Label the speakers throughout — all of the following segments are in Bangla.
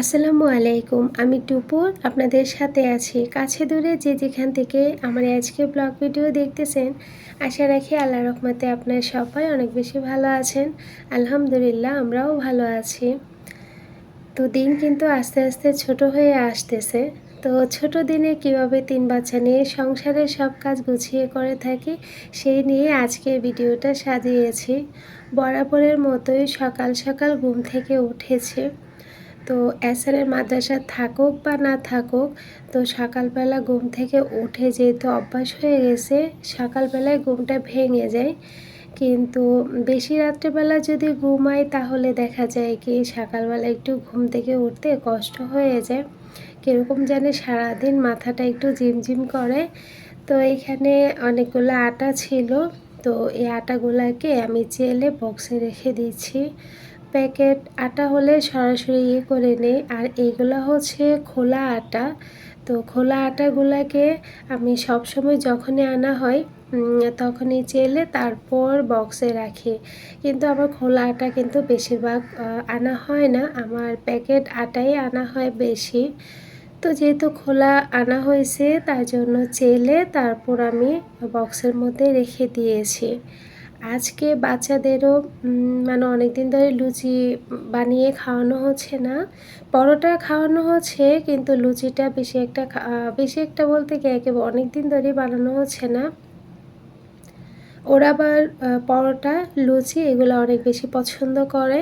Speaker 1: আসসালামু আলাইকুম, আমি টুপুর, আপনাদের সাথে আছি। কাছে দূরে যে যেখান থেকে আমার আজকে ব্লগ ভিডিও দেখতেছেন, আশা রাখি আল্লাহ রহমতে আপনার সবাই অনেক বেশি ভালো আছেন। আলহামদুলিল্লাহ, আমরাও ভালো আছি। তো দিন কিন্তু আস্তে আস্তে ছোট হয়ে আসতেছে। তো ছোট দিনে কীভাবে তিন বাচ্চা নিয়ে সংসারের সব কাজ গুছিয়ে করে থাকি, সেই নিয়ে আজকে ভিডিওটা সাজিয়েছি। বরাবরের মতোই সকাল সকাল ঘুম থেকে উঠেছে। তো এসআরের মাদ্রাসা থাকুক বা না থাকুক, তো সকালবেলা ঘুম থেকে উঠে যেহেতু অভ্যাস হয়ে গেছে, সকালবেলায় ঘুমটা ভেঙে যায়। কিন্তু বেশি রাত্রেবেলা যদি ঘুমাই তাহলে দেখা যায় কি সকালবেলা একটু ঘুম থেকে উঠতে কষ্ট হয়ে যায়। কীরকম জানে সারাদিন মাথাটা একটু ঝিমঝিম করে। তো এখানে অনেকগুলো আটা ছিল, তো এই আটাগুলোকে আমি চেলে বক্সে রেখে দিচ্ছি। প্যাকেট আটা হলে সরাসরি ইয়ে করে নেই। আর এগুলো হচ্ছে খোলা আটা। তো খোলা আটাগুলোকে আমি সবসময় যখনই আনা হয় তখনই চেলে তারপর বক্সে রাখি। কিন্তু আমার খোলা আটা কিন্তু বেশিরভাগ আনা হয় না। আমার প্যাকেট আটাই আনা হয় বেশি। তো যেহেতু খোলা আনা হয়েছে, তার জন্য চেলে তারপর আমি বক্সের মধ্যে রেখে দিয়েছি। আজকে বাচ্চাদেরও মানে অনেক দিন ধরে লুচি বানিয়ে খাওয়ানো হচ্ছে না। পরোটা খাওয়ানো হচ্ছে, কিন্তু লুচিটা বেশি একটা বেশি একটা বলতে গিয়ে একেবারে অনেক দিন ধরেই বানানো হচ্ছে না। ওরা আবার পরোটা, লুচি এগুলো অনেক বেশি পছন্দ করে।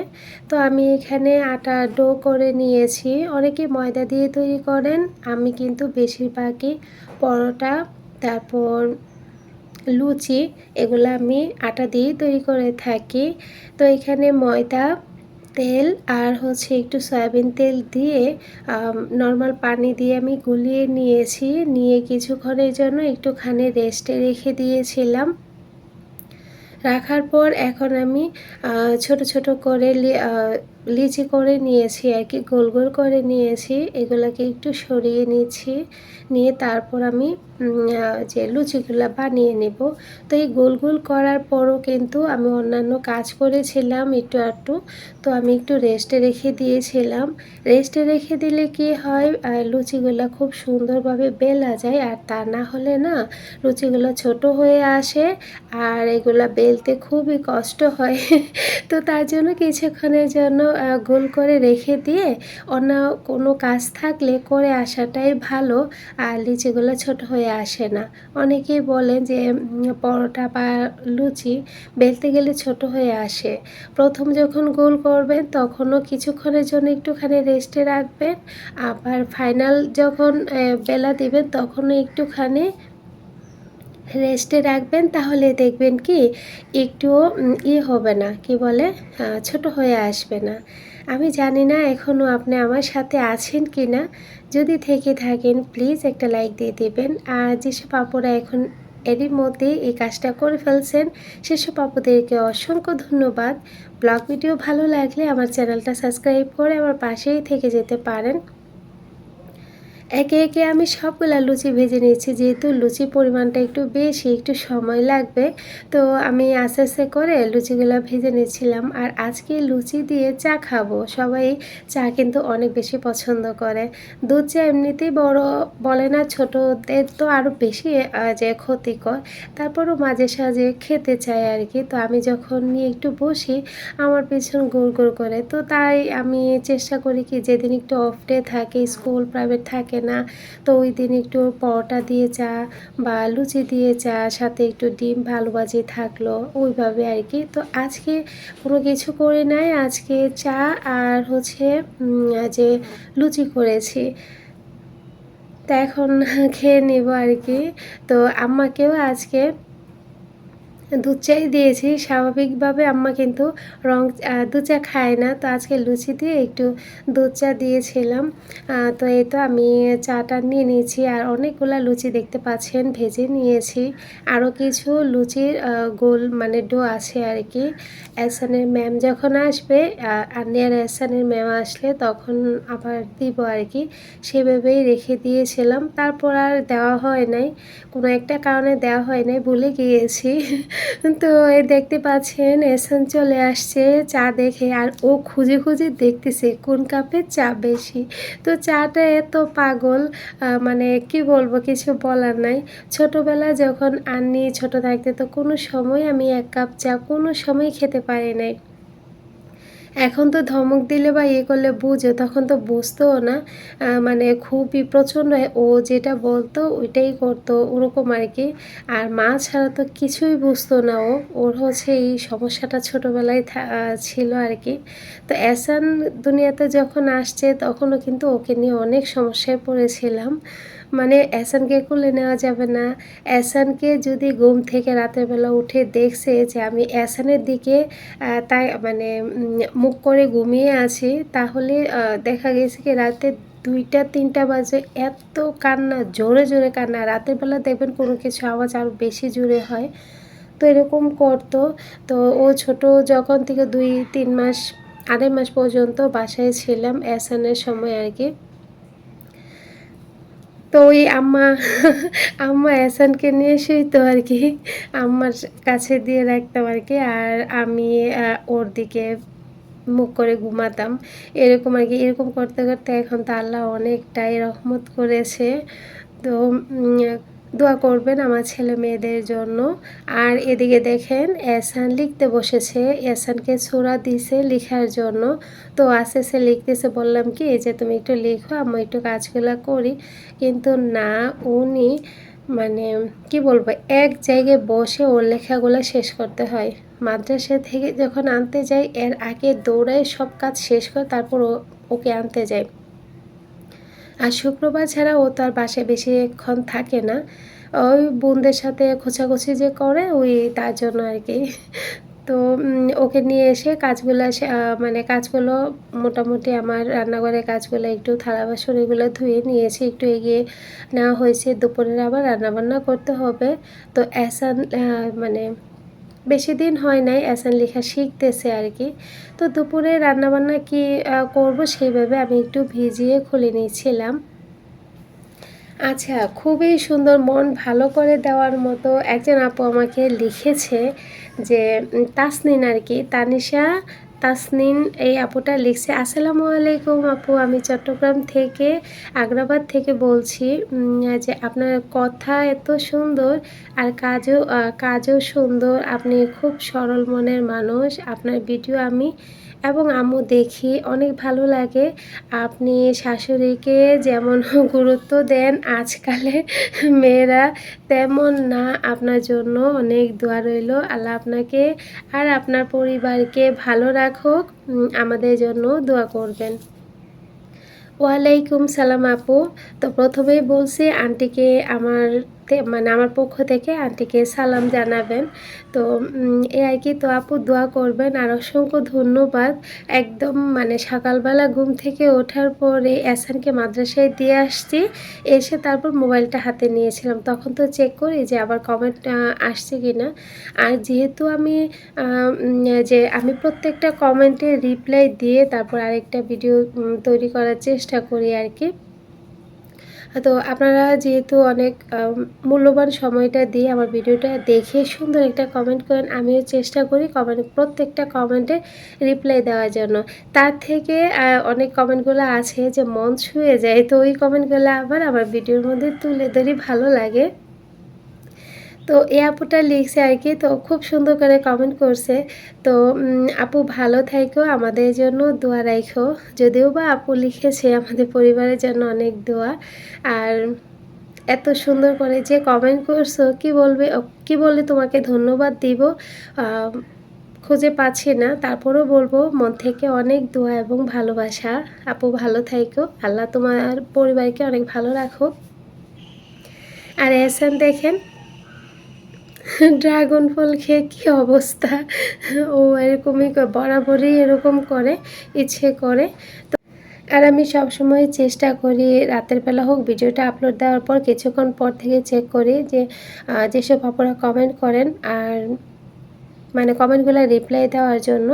Speaker 1: তো আমি এখানে আটা ডো করে নিয়েছি। অনেকে ময়দা দিয়ে তৈরি করেন, আমি কিন্তু বেশিরভাগই পরোটা, তারপর লুচি, এগুলো আমি আটা দিয়ে তৈরি করে থাকি। তো এখানে ময়দা, তেল আর হচ্ছে একটু সয়াবিন তেল দিয়ে নর্মাল পানি দিয়ে আমি গুলিয়ে নিয়েছি। নিয়ে কিছুক্ষণের জন্য একটুখানি রেস্টে রেখে দিয়েছিলাম। রাখার পর এখন আমি ছোট ছোট করে লিচি করে নিয়েছি আর কি, গোল গোল করে নিয়েছি। এগুলোকে একটু সরিয়ে নিচ্ছি, নিয়ে তারপর আমি যে লুচিগুলো বানিয়ে নেব। তো এই গোল গোল করার পরও কিন্তু আমি অন্যান্য কাজ করেছিলাম একটু একটু তো আমি একটু রেস্টে রেখে দিয়েছিলাম। রেস্টে রেখে দিলে কি হয় লুচিগুলো খুব সুন্দরভাবে বেলা যায়। আর তা না হলে না, লুচিগুলো ছোট হয়ে আসে। আর এগুলো বেলতে খুবই কষ্ট হয়। তো তার জন্য কিছুক্ষণের জন্য গোল করে রেখে দিয়ে অন্য কোনো কাজ থাকলে করে আসাটাই ভালো, আর লিচিগুলো ছোট হয়ে আসে না। অনেকেই বলেন যে পরোটা বা লুচি বেলতে গেলে ছোট হয়ে আসে। প্রথম যখন গোল করবেন, তখনও কিছুক্ষণের জন্য একটুখানি রেস্টে রাখবেন। আবার ফাইনাল যখন বেলা দিবেন, তখনও একটুখানি রেস্টে রাখবেন, তাহলে দেখবেন কি একটুও ইয়ে হবে না, কি বলে ছোট হয়ে আসবে না। আমি জানি না এখনও আপনি আমার সাথে আছেন কি না যদি থেকে থাকেন প্লিজ একটা লাইক দিয়ে দেবেন। আর যেসব আপুরা এখন এরই মধ্যে এই কাজটা করে ফেলছেন, সেসব আপুদেরকে অসংখ্য ধন্যবাদ। ব্লগ ভিডিও ভালো লাগলে আমার চ্যানেলটা সাবস্ক্রাইব করে আমার পাশেই থেকে যেতে পারেন। একে একে আমি সবগুলা লুচি ভেজে নিয়েছি, যেহেতু লুচির পরিমাণটা একটু বেশি, একটু সময় লাগবে। তো আমি আস্তে আস্তে করে লুচিগুলো ভেজে নিয়েছিলাম। আর আজকে লুচি দিয়ে চা খাব। সবাই চা কিন্তু অনেক বেশি পছন্দ করে। দুধ চা এমনিতেই বড় বলে না, ছোটোদের তো আরও বেশি যে ক্ষতিকর। তারপরও মাঝে সাঝে খেতে চাই আর কি। তো আমি যখন নিয়ে একটু বসি, আমার পেছন গোল গোল করে। তো তাই আমি চেষ্টা করি কি, যেদিন একটু অফ ডে থাকে, স্কুল প্রাইভেট থাকে না। তো ওই দিন একটু পরোটা দিয়ে চা বা লুচি দিয়ে চা, সাথে একটু ডিম ভালো বাজে থাকল, ওইভাবে আর কি। তো আজকে কোনো কিছু করে নাই, আজকে চা আর হচ্ছে যে লুচি করেছি। তা এখন খেয়ে নেব আর কি। তো আম্মাকেও আজকে দুধ চাই দিয়েছি। স্বাভাবিকভাবে আম্মা কিন্তু রং দুধ চা খায় না। তো আজকে লুচি দিয়ে একটু দুধ চা দিয়েছিলাম তো এই তো আমি চাটা নিয়ে নিয়েছি আর অনেকগুলা লুচি দেখতে পাচ্ছেন, ভেজে নিয়েছি। আরও কিছু লুচির গোল মানে ডো আছে আর কি। এসানের ম্যাম যখন আসবে আর নিয়ার এসানের ম্যাম আসলে তখন আবার দিব আর কি। সেভাবেই রেখে দিয়েছিলাম। তারপর আর দেওয়া হয় নাই। কোনো একটা কারণে দেওয়া হয় নাই, ভুলে গিয়েছি। তো এই দেখতে পাচ্ছেন, এসান চলে আসছে চা দেখে, আর ও খুঁজে খুঁজে দেখতেছে কোন কাপে চা বেশি। তো চাটা এত পাগল মানে কি বলব, কিছু বলার নাই। ছোটোবেলায় যখন আনি ছোট থাকতে, তো কোনো সময় আমি এক কাপ চা কোনো সময় খেতে পারি নাই। এখন তো ধমক দিলে বা ইয়ে করলে বুঝো, তখন তো বুঝতেও না। মানে খুবই প্রচণ্ড, ও যেটা বলতো ওইটাই করতো ওরকম আর কি। আর মা ছাড়া তো কিছুই বুঝতো না ও। ওর হচ্ছে এই সমস্যাটা ছোটোবেলায় ছিল আর কি। তো অ্যাসান দুনিয়াতে যখন আসছে, তখনও কিন্তু ওকে নিয়ে অনেক সমস্যায় পড়েছিলাম। মানে অ্যাসানকে কোলে নেওয়া যাবে না। অ্যাসানকে যদি ঘুম থেকে রাতের বেলা উঠে দেখছে যে আমি অ্যাসানের দিকে তাই মানে মুখ করে ঘুমিয়ে আছি, তাহলে দেখা গেছে কি রাতে দুইটা, তিনটা বাজে এত কান্না, জোরে জোরে কান্না। রাতের বেলা দেখবেন কোনো কিছু আওয়াজ আরও বেশি জোরে হয়। তো এরকম করতো। তো ও ছোট, যখন থেকে দুই, তিন মাস, আড়াই মাস পর্যন্ত বাসায় ছিলাম অ্যাসানের সময় আর কি। তো ওই আম্মা আম্মা এসানকে নিয়ে শুইতো আর কি আম্মার কাছে দিয়ে রাখতাম আর কি। আর আমি ওর দিকে মুখ করে ঘুমাতাম। এরকম আর কি, এরকম করতে করতে এখন তো আল্লাহ অনেকটাই রহমত করেছে। তো দোয়া করবেন আমার ছেলে মেয়েদের জন্য। আর এদিকে দেখেন এসান লিখতে বসেছে। এসানকে ছোড়া দিছে লেখার জন্য। তো আস্তে আস্তে লিখতেছে, বললাম কি যে তুমি একটু লিখো আমি একটু কাজগুলো করি। কিন্তু না, উনি মানে কি বলব, এক জায়গায় বসে ওর লেখাগুলো শেষ করতে হয়। মাদ্রাসা থেকে যখন আনতে যাই এর আগে দৌড়ায় সব কাজ শেষ করে তারপর ওকে আনতে যায়। আর শুক্রবার ছাড়া ও তার বাসায় বেশিক্ষণ থাকে না। ওই বোনদের সাথে খোঁচাখুচি যে করে, ওই তার জন্য আর কি। তো ওকে নিয়ে এসে কাজগুলো মানে কাজগুলো মোটামুটি আমার রান্নাঘরের কাজগুলো একটু থালা বাসন এগুলো ধুয়ে নিয়েছি, একটু এগিয়ে নেওয়া হয়েছে। দুপুরের আবার রান্নাবান্না করতে হবে। তো অ্যাসান মানে বেশি দিন হয় নাই অ্যাসান লেখা শিখতেছে আর কি। তো দুপুরে রান্নাবান্না কি করব সেইভাবে আমি একটু ভিজিয়ে খুলে নিয়েছিলাম। আচ্ছা খুবই সুন্দর, মন ভালো করে দেওয়ার মতো একজন আপু আমাকে লিখেছে যে তাসনিন আর কি, তানিশা তাসনিন, এই আপুটা লিখছে, আসসালামু আলাইকুম আপু, আমি চট্টগ্রাম থেকে আগ্রাবাদ থেকে বলছি যে আপনার কথা এত সুন্দর আর কাজও কাজও সুন্দর, আপনি খুব সরল মনের মানুষ, আপনার ভিডিও আমি এবং আম্মু দেখি অনেক ভালো লাগে। আপনি শাশুড়িকে যেমন গুরুত্ব দেন, আজকালে মেয়েরা তেমন না। আপনার জন্য অনেক দোয়া রইল। আল্লাহ আপনাকে আর আপনার পরিবারকে ভালো রাখুক। আমাদের জন্য দোয়া করবেন। ওয়ালাইকুম সালাম আপু। তো প্রথমেই বলছি, আন্টিকে আমার মানে আমার পক্ষ থেকে আন্টিকে সালাম জানাবেন। তো এ আর কি তো আপু দোয়া করবেন। আর অসংখ্য ধন্যবাদ। একদম মানে সকালবেলা ঘুম থেকে ওঠার পরে এসানকে মাদ্রাসায় দিয়ে আসছি। এসে তারপর মোবাইলটা হাতে নিয়েছিলাম। তখন তো চেক করি যে আবার কমেন্ট আসছে কি না আর যেহেতু আমি যে আমি প্রত্যেকটা কমেন্টে রিপ্লাই দিয়ে তারপর আরেকটা ভিডিও তৈরি করার চেষ্টা করি আর কি। তো আপনারা যেহেতু অনেক মূল্যবান সময়টা দিয়ে আমার ভিডিওটা দেখে সুন্দর একটা কমেন্ট করেন, আমিও চেষ্টা করি কমেন্ট প্রত্যেকটা কমেন্টে রিপ্লাই দেওয়ার জন্য। তার থেকে অনেক কমেন্টগুলো আছে যে মন ছুঁয়ে যায়, তো ওই কমেন্টগুলো আবার আমার ভিডিওর মধ্যে তুলে ধরি, ভালো লাগে। তো এই আপুটা লিখছে আর কি, তো খুব সুন্দর করে কমেন্ট করছে। তো আপু ভালো থাইকো আমাদের জন্য দোয়া রাখো যদিও বা আপু লিখেছে আমাদের পরিবারের জন্য অনেক দোয়া। আর এত সুন্দর করে যে কমেন্ট করছ, কি বলবে কি বললে তোমাকে ধন্যবাদ দিব খুঁজে পাচ্ছি না। তারপরেও বলব, মন থেকে অনেক দোয়া এবং ভালোবাসা। আপু ভালো থাইকো আল্লাহ তোমার পরিবারকে অনেক ভালো রাখো আর এহসান দেখেন ড্রাগন ফল খেয়ে কী অবস্থা? ও এরকমই বরাবরই এরকম করে, ইচ্ছে করে। আর আমি সবসময় চেষ্টা করি, রাতের বেলা হোক ভিডিওটা আপলোড দেওয়ার পর কিছুক্ষণ পর থেকে চেক করি যে যেসব আপনারা কমেন্ট করেন আর মানে কমেন্টগুলো রিপ্লাই দেওয়ার জন্য।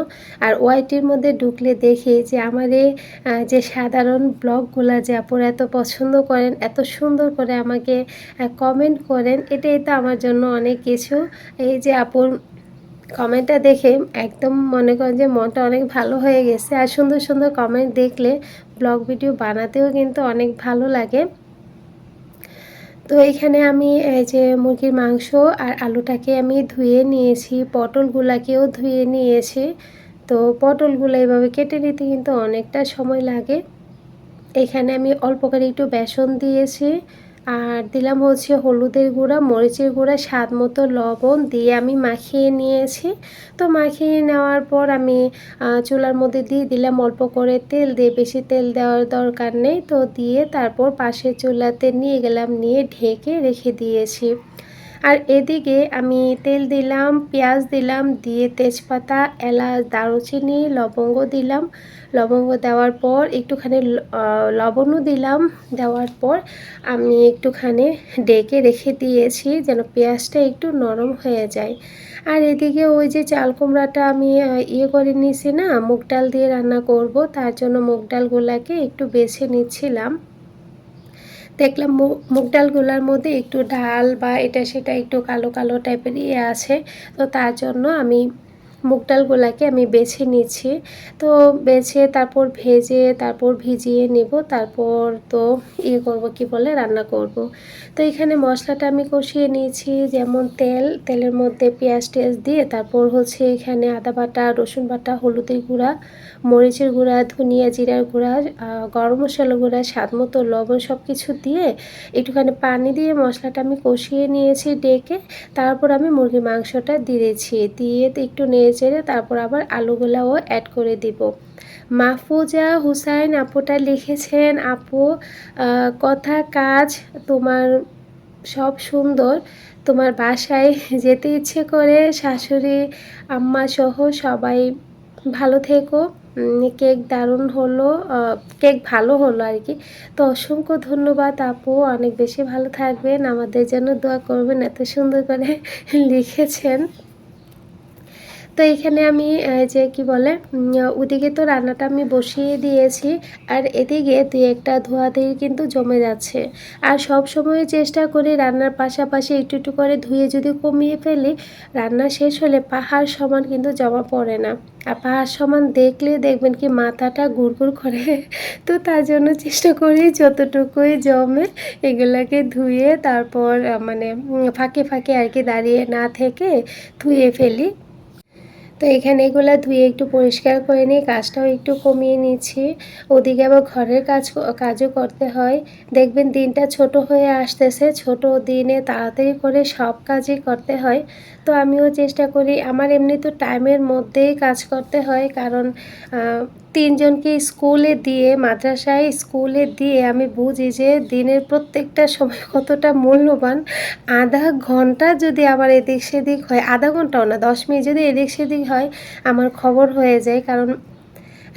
Speaker 1: আর ওয়াইটির মধ্যে ঢুকলে দেখি যে আমার যে সাধারণ ব্লগগুলো যে আপুরা এত পছন্দ করেন, এত সুন্দর করে আমাকে কমেন্ট করেন, এটাই তো আমার জন্য অনেক কিছু। এই যে আপুর কমেন্টটা দেখে একদম মনে করেন যে মনটা অনেক ভালো হয়ে গেছে। আর সুন্দর সুন্দর কমেন্ট দেখলে ব্লগ ভিডিও বানাতেও কিন্তু অনেক ভালো লাগে। তো এখানে আমি, এই যে মুরগির মাংস আর আলুটাকে আমি ধুয়ে নিয়েছি, পটলগুলাকেও ধুয়ে নিয়েছি। তো পটলগুলো এভাবে কেটে নিতে কিন্তু অনেকটা সময় লাগে। এখানে আমি অল্প করে একটু বেসন দিয়েছি। আর দিলাম হচ্ছে হলুদের গুঁড়া, মরিচের গুঁড়া, স্বাদ মতো লবণ দিয়ে আমি মাখিয়ে নিয়েছি। তো মাখিয়ে নেওয়ার পর আমি চুলার মধ্যে দিয়ে দিলাম অল্প করে তেল দিয়ে, বেশি তেল দেওয়ার দরকার নেই। তো দিয়ে তারপর পাশের চুলাতে নিয়ে গেলাম, নিয়ে ঢেকে রেখে দিয়েছি। আর এদিকে আমি তেল দিলাম, পেঁয়াজ দিলাম, দিয়ে তেজপাতা, এলাচ, দারুচিনি, লবঙ্গ দিলাম। লবঙ্গ দেওয়ার পর একটুখানি লবণও দিলাম দেওয়ার পর আমি একটুখানি ডেকে রেখে দিয়েছি যেন পেঁয়াজটা একটু নরম হয়ে যায়। আর এদিকে ওই যে চাল কুমড়াটা আমি ইয়ে করে নিয়েছি না, মুগ ডাল দিয়ে রান্না করব, তার জন্য মুগ ডালগুলাকে একটু বেছে নিচ্ছিলাম। দেখলাম মুগ ডালগুলোর মধ্যে একটু ডাল বা এটা সেটা একটু কালো কালো টাইপের ইয়ে আছে। তো তার জন্য আমি মুগ ডালগুলাকে আমি বেছে নিচ্ছি। তো বেছে তারপর ভেজে, তারপর ভিজিয়ে নেব, তারপর তো ইয়ে করব, কি বলে, রান্না করব। তো এখানে মশলাটা আমি কষিয়ে নিয়েছি, যেমন তেল, তেলের মধ্যে পেঁয়াজ টেয়াজ দিয়ে তারপর হচ্ছে এখানে আদা বাটা, রসুন বাটা, হলুদের গুঁড়া, মরিচের গুঁড়া, ধনিয়া জিরার গুঁড়া গরম মশলা গুঁড়া, স্বাদ মতো লবণ সব কিছু দিয়ে একটুখানি পানি দিয়ে মশলাটা আমি কষিয়ে নিয়েছি ডেকে। তারপর আমি মুরগির মাংসটা দিয়েছি, দিয়ে একটু নেড়ে চেড়ে তারপর আবার আলুগুলাও অ্যাড করে দিব। মাহফুজা হুসাইন আপুটা লিখেছেন, আপু কথা, কাজ তোমার সব সুন্দর। তোমার বাসায় যেতে ইচ্ছে করে, শাশুড়ি, আম্মা সহ সবাই ভালো থেকো। কেক দারুণ হলো কেক ভালো হলো আর কি। তো অসংখ্য ধন্যবাদ আপু, অনেক বেশি ভালো থাকবেন। আমাদের জন্য দোয়া করবেন, এত সুন্দর করে লিখেছেন। তো এখানে আমি যে কি বলে ওদিকে তো রান্নাটা আমি বসিয়ে দিয়েছি, আর এদিকে দুই একটা ধোয়াতেই কিন্তু জমে যাচ্ছে। আর সব সময় চেষ্টা করি রান্নার পাশাপাশি একটু একটু করে ধুয়ে যদি কমিয়ে ফেলি, রান্না শেষ হলে পাহাড় সমান কিন্তু জমা পড়ে না। আর পাহাড় সমান দেখলে দেখবেন কি মাথাটা গুড়গুড় করে। তো তার জন্য চেষ্টা করি যতটুকুই জমে এগুলাকে ধুয়ে তারপর মানে ফাঁকে ফাঁকে আর কি দাঁড়িয়ে না থেকে ধুয়ে ফেলি। তো এখানে এগুলো ধুয়ে একটু পরিষ্কার করে নিয়ে কাজটাও একটু কমিয়ে নিয়েছি ওদিকে আবার ঘরের কাজ কাজও করতে হয়। দেখবেন দিনটা ছোট হয়ে আসতেছে, ছোট দিনে তাড়াতাড়ি করে সব কাজই করতে হয়। তো আমিও চেষ্টা করি। আমার এমনি তো টাইমের মধ্যেই কাজ করতে হয়, কারণ তিনজনকে স্কুলে দিয়ে, মাদ্রাসায় স্কুলে দিয়ে আমি বুঝি যে দিনের প্রত্যেকটা সময় কতটা মূল্যবান। আধা ঘণ্টা যদি আমার এদিক সেদিক হয়, আধা ঘন্টাও না, দশ মিনিট যদি এদিক সেদিক হয়, আমার খবর হয়ে যায়। কারণ,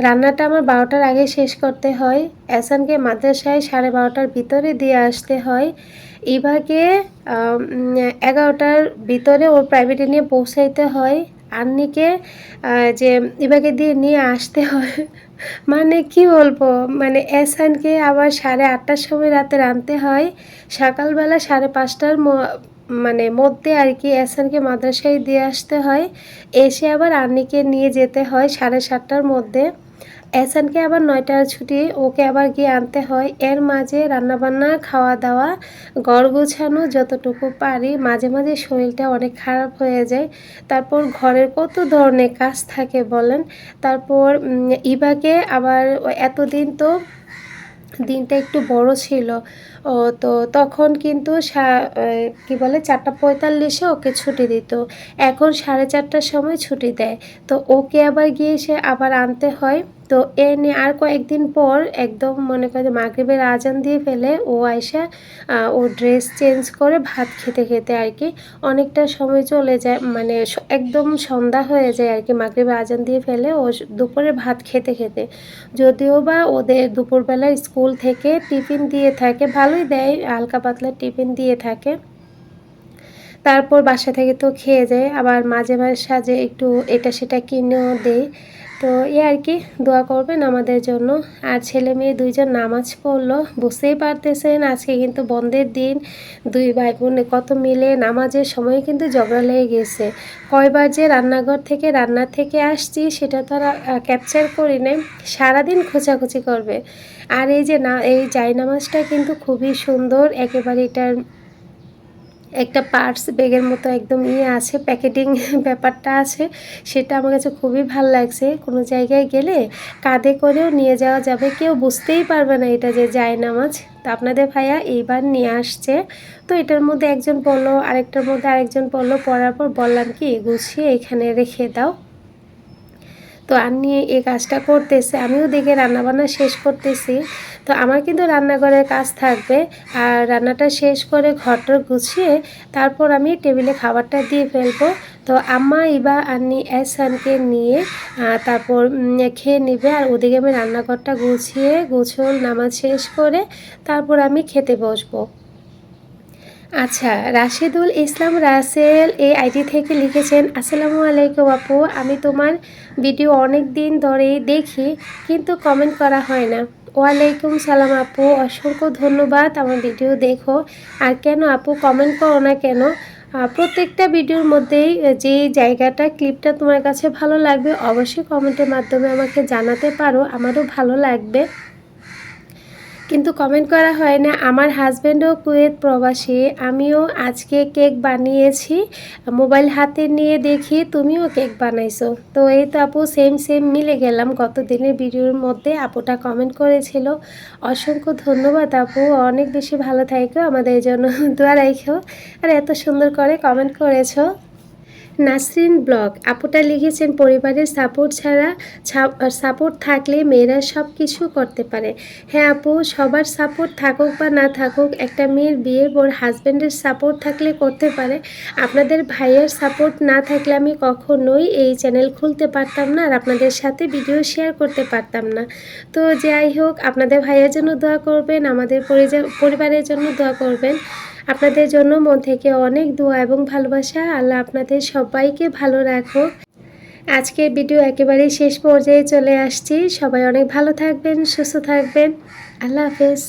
Speaker 1: রান্নাটা আমার বারোটার আগে শেষ করতে হয় এসানকে মাদ্রাসায় সাড়ে বারোটার ভিতরে দিয়ে আসতে হয়। ইভাকে এগারোটার ভিতরে ওর প্রাইভেটে নিয়ে পৌঁছাইতে হয়। আন্নিকে যে ইভাকে দিয়ে নিয়ে আসতে হয়। মানে কি বলব? মানে এসানকে আবার সাড়ে আটটার সময় রাতে রাঁধতে হয়। সকালবেলা সাড়ে পাঁচটার মানে মধ্যে আর কি এসানকে মাদ্রাসায় দিয়ে আসতে হয়। এসে আবার আন্নিকে নিয়ে যেতে হয় সাড়ে সাতটার মধ্যে। এসানকে আবার নয়টার ছুটি, ওকে আবার গিয়ে আনতে হয়। এর মাঝে রান্নাবান্না খাওয়া দাওয়া ঘর গোছানো যতটুকু পারি। মাঝে মাঝে শরীরটা অনেক খারাপ হয়ে যায়। তারপর ঘরের কত ধরনের কাজ থাকে বলেন? তারপর ইভাকে আবার এতদিন তো দিনটা একটু বড় ছিল। ও, তো তখন কিন্তু কি বলে, চারটা পঁয়তাল্লিশে ওকে ছুটি দিত। এখন সাড়ে চারটার সময় ছুটি দেয়। তো ওকে আবার গিয়ে সে আবার আনতে হয়। তো এ নিয়ে আর কয়েকদিন পর একদম মনে করে মাগরিবের আজান দিয়ে ফেলে ও আয়সা ও ড্রেস চেঞ্জ করে ভাত খেতে খেতে আর কি অনেকটা সময় চলে যায় মানে একদম সন্ধ্যা হয়ে যায় আর কি মাগরিবের আজান দিয়ে ফেলে ও দুপুরে ভাত খেতে খেতে। যদিও বা ওদের দুপুরবেলা স্কুল থেকে টিফিন দিয়ে থাকে, ভালোই দেয়, হালকা পাতলা টিফিন দিয়ে থাকে। তারপর বাসা থেকে তো খেয়ে যায়, আবার মাঝে মাঝে সাজে একটু এটা সেটা কিনেও দেয়। তো এই আর কি, দোয়া করবেন আমাদের জন্য। আর ছেলে মেয়ে দুইজন নামাজ পড়ল, বুঝতেই পারতেছেন আজকে কিন্তু বন্ধের দিন। দুই ভাই বোন কত মিলে নামাজের সময় কিন্তু ঝগড়া লেগে গেছে। কয়বার যে রান্নাঘর থেকে রান্নার থেকে আসছি, সেটা তো আর ক্যাপচার করি নাই। সারাদিন খোঁচাখুচি করবে। আর এই যে না, এই জাই নামাজটা কিন্তু খুবই সুন্দর। একেবারে এটার একটা পার্টস ব্যাগের মতো একদম ইয়ে আছে, প্যাকেটিং ব্যাপারটা আছে। সেটা আমার কাছে খুবই ভালো লাগছে। কোনো জায়গায় গেলে কাঁধে করেও নিয়ে যাওয়া যাবে। কেউ বুঝতেই পারবে না এটা যে যায় নামাজ। তো আপনাদের ভাইয়া এইবার নিয়ে আসছে। তো এটার মধ্যে একজন বলল, আরেকটার মধ্যে আরেকজন বলল পরার পর বললাম কি, গুছিয়ে এখানে রেখে দাও। তো নিয়ে এই কাজটা করতেছে, আমিও দেখে রান্নাবান্না শেষ করতেছি। তো আমার কিন্তু রান্নাঘরের কাজ থাকবে, আর রান্নাটা শেষ করে ঘরটা গুছিয়ে তারপর আমি টেবিলে খাবারটা দিয়ে ফেলব। তো আম্মা ইবা আন্নি এসানকে নিয়ে তারপর খেয়ে নেবে, আর ওদিকে আমি রান্নাঘরটা গুছিয়ে গোছল নামাজ শেষ করে তারপর আমি খেতে বসবো। আচ্ছা রাশেদুল ইসলাম রাসেল এই আইডি থেকে লিখেছেন, আসসালামু আলাইকুম আপু, আমি তোমার ভিডিও অনেক দিন ধরেই দেখি, কিন্তু কমেন্ট করা হয় না। ওয়ালাইকুম সালাম আপু, অসংখ্য ধন্যবাদ, আমার ভিডিও দেখো। আর কেন আপু কমেন্ট করো না কেন? প্রত্যেকটা ভিডিওর মধ্যেই যে জায়গাটা ক্লিপটা তোমার কাছে ভালো লাগবে, অবশ্যই কমেন্টের মাধ্যমে আমাকে জানাতে পারো, আমারও ভালো লাগবে। কিন্তু কমেন্ট করা হয় না। আমার হাজব্যান্ডও কুয়েত প্রবাসী। আমিও আজকে কেক বানিয়েছি। মোবাইল হাতে নিয়ে দেখি, তুমিও কেক বানাইছো। তো এই তো আপু সেম সেম মিলে গেলাম। গত দিনের ভিডিওর মধ্যে আপুটা কমেন্ট করেছিল। অসংখ্য ধন্যবাদ আপু। অনেক বেশি ভালো থাকো আমাদের জন্য দোয়া রাখো আর, এত সুন্দর করে কমেন্ট করেছ। নাসরিন ব্লগ। আপুটা লিখেছেন, পরিবারের সাপোর্ট ছাড়া সাপোর্ট থাকলে মেয়েরা সব কিছু করতে পারে। হ্যাঁ আপু, সবার সাপোর্ট থাকুক বা না থাকুক, একটা মেয়ের বিয়ের পর হাজব্যান্ডের সাপোর্ট থাকলে করতে পারে। আপনাদের ভাইয়ের সাপোর্ট না থাকলে আমি কখনোই এই চ্যানেল খুলতে পারতাম না আর আপনাদের সাথে ভিডিও শেয়ার করতে পারতাম না। তো যাই হোক, আপনাদের ভাইয়ের জন্য দোয়া করবেন, আমাদের পরিবারের জন্য দোয়া করবেন। আপনাদের জন্য মন থেকে অনেক দোয়া এবং ভালোবাসা। আল্লাহ আপনাদের সবাইকে ভালো রাখো আজকের ভিডিও একেবারেই শেষ পর্যায়ে চলে আসছি। সবাই অনেক ভালো থাকবেন, সুস্থ থাকবেন। আল্লাহ হাফেজ।